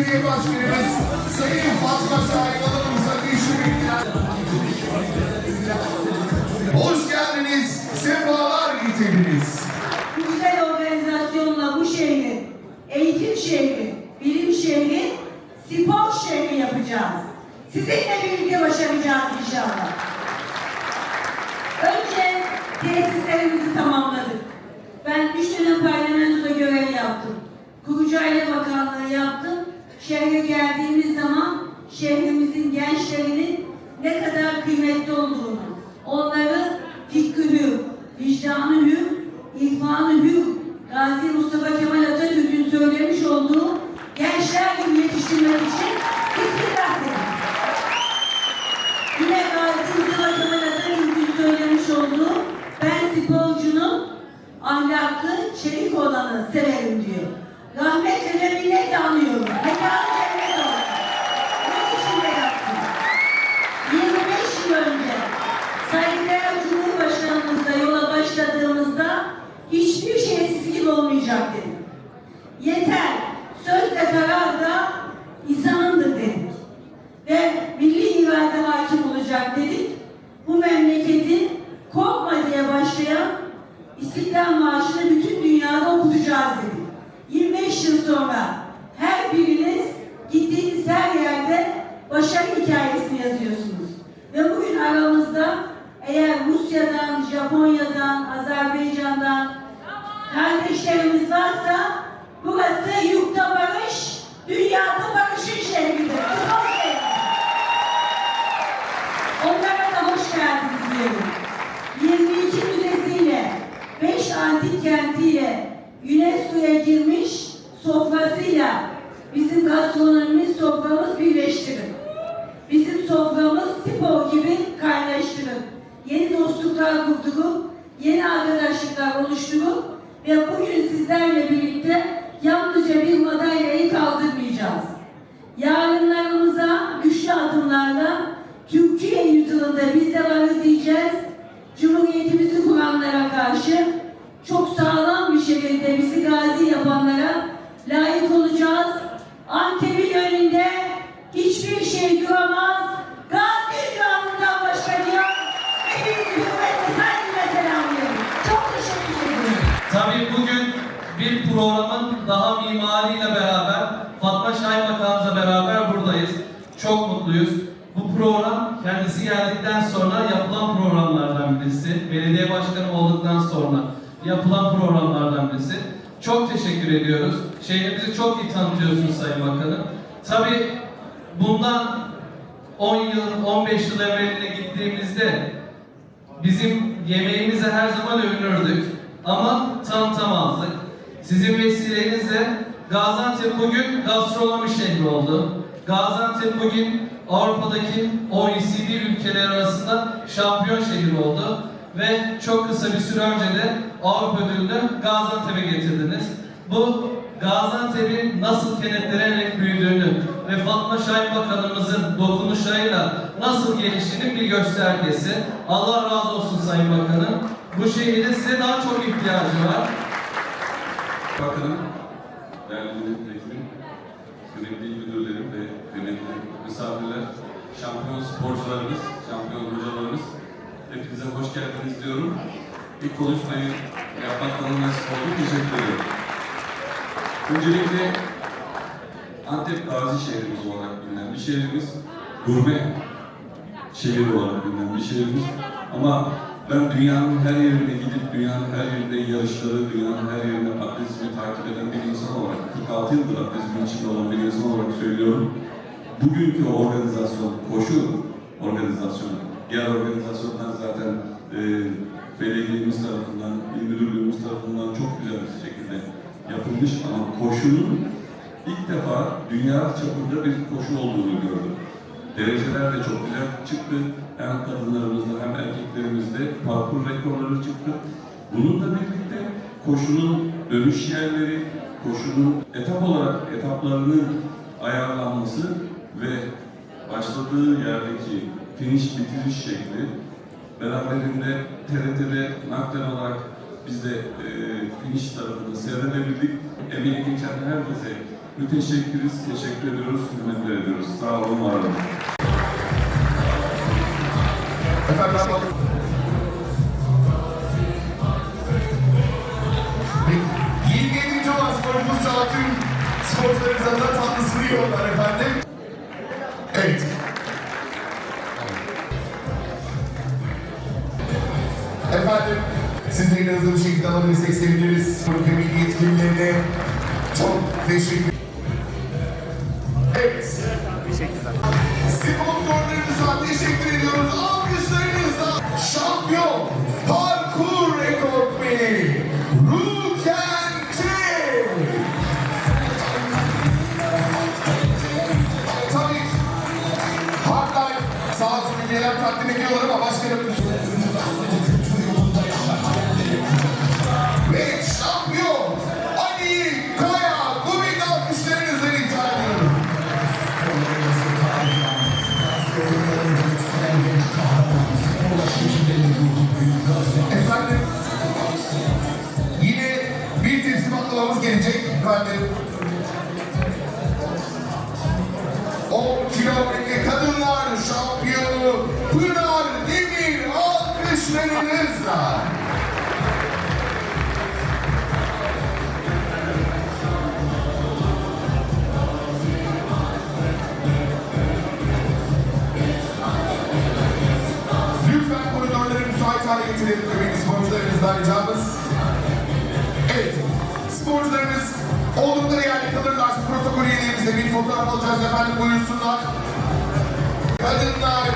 Belediye Başkanımız Sayın Fatma Şahin Hanım'ımıza teşekkürler. Hoş geldiniz, sefalar getirdiniz. Güzel organizasyonla bu şehri, eğitim şehri, bilim şehri, spor şehri yapacağız. Sizinle birlikte başaracağız inşallah. Önce tesislerimizi tamamladık. Ben üç dönem parlamentoda görev yaptım. Kurucu Bakanlığı yaptım. Şehre geldiğimiz zaman şehrimizin gençlerinin ne kadar kıymetli olduğunu, onları fikri vicdanı hür, irfanı hür, Gazi Mustafa Kemal Atatürk'ün söylemiş olduğu gençler gibi yetiştirmek için dedim. Yine Gazi Mustafa Kemal Atatürk'ün söylemiş olduğu ben sporcunun ahlaklı, çelik olanı severim diyor. Rahmet ve minnetle anıyorum. Mekanı cennet olsun. Bunun için de yaptım. 25 yıl önce saygıdeğer Cumhurbaşkanımızla yola başladığımızda hiçbir şey gibi olmayacak. Başarı hikayesini yazıyorsunuz. Ve bugün aramızda eğer Rusya'dan, Japonya'dan, Azerbaycan'dan kardeşlerimiz varsa burası yurtta barış, dünyada barışın şehridir. Onlara da hoş geldiniz diyorum. 22 müzesiyle, 5 antik kentiyle, UNESCO'ya girmiş sofrasıyla bizim gastronomimiz soframız birleştirin. Dostluklar kurdurup, yeni arkadaşlıklar oluşturup ve bugün sizlerle birlikte yalnızca bir madalyayı kaldırmayacağız. Yarınlarımıza güçlü adımlarla Türkiye yüzyılında biz de varız diyeceğiz. Cumhuriyetimizi kuranlara karşı çok sağlam bir şekilde bizi gazi yapanlara layık olacağız. Antep'in önünde hiçbir şey duramaz. Programın daha mimariyle beraber Fatma Şahin Bakanımızla beraber buradayız. Çok mutluyuz. Bu program kendisi geldikten sonra yapılan programlardan birisi. Belediye başkanı olduktan sonra yapılan programlardan birisi. Çok teşekkür ediyoruz. Şehrimizi çok iyi tanıtıyorsunuz Sayın Bakanım. Tabii bundan 10 yıl, 15 yıl evveline gittiğimizde Bizim yemeğimize her zaman övünürdük ama tanıtamazdık. Sizin vesilenizle Gaziantep bugün gastronomi şehri oldu. Gaziantep bugün Avrupa'daki OECD ülkeleri arasında şampiyon şehir oldu. Ve çok kısa bir süre önce de Avrupa ödülünü Gaziantep'e getirdiniz. Bu Gaziantep'in nasıl kenetlenerek büyüdüğünü ve Fatma Şahin Bakanımızın dokunuşlarıyla nasıl geliştiğinin bir göstergesi. Allah razı olsun Sayın Bakanım. Bu şehirde size daha çok ihtiyacı var. Bakanım, değerli milletvekilim, kıymetli müdürlerim ve kıymetli misafirler, şampiyon sporcularımız, şampiyon hocalarımız, hepinize hoş geldiniz diyorum. İlk konuşmayı yapmak bana nasip teşekkür ederim. Öncelikle Antep Gazi şehrimiz olarak bilinen bir şehrimiz, gurme şehir olarak bilinen bir şehrimiz. Ama ben dünyanın her yerine gidip dünyanın her yerinde yarışları, dünyanın her yerinde atletizmi takip eden bir insan olarak, 46 yıldır atletizmin içinde olan bir insan olarak söylüyorum. Bugünkü organizasyon, koşu organizasyonu, diğer organizasyonlar zaten e, belediyemiz tarafından, il müdürlüğümüz tarafından çok güzel bir şekilde yapılmış ama koşunun ilk defa dünya çapında bir koşu olduğunu gördüm. Dereceler de çok güzel çıktı. Hem kadınlarımızda hem erkeklerimizde parkur rekorları çıktı. Bununla birlikte koşunun dönüş yerleri, koşunun etap olarak etaplarının ayarlanması ve başladığı yerdeki finish bitiriş şekli beraberinde TRT'de naklen olarak biz de e, finish tarafını seyredebildik. Emeği geçen herkese Müteşekkiriz, teşekkür ediyoruz, hürmetler ediyoruz. Sağ olun, var olun. Efendim yiyorlar efendim. Evet. Efendim, sizlerin hızlı bir şekilde alabilirsek seviniriz. Ülke milli yetkililerine çok teşekkür Evet. Sponsorlarımıza teşekkür ediyoruz. Alkışlarınızla şampiyon, baklavamız gelecek efendim. 10 kilometre kadınlar şampiyonu Pınar Demir alkışlarınızla. Lütfen koridorları müsait hale getirelim kıymetli sporcularımızdan ricamız. Evet, sporcularımız oldukları yerde kalırlarsa protokol üyelerimizle bir fotoğraf alacağız efendim buyursunlar. Kadınlar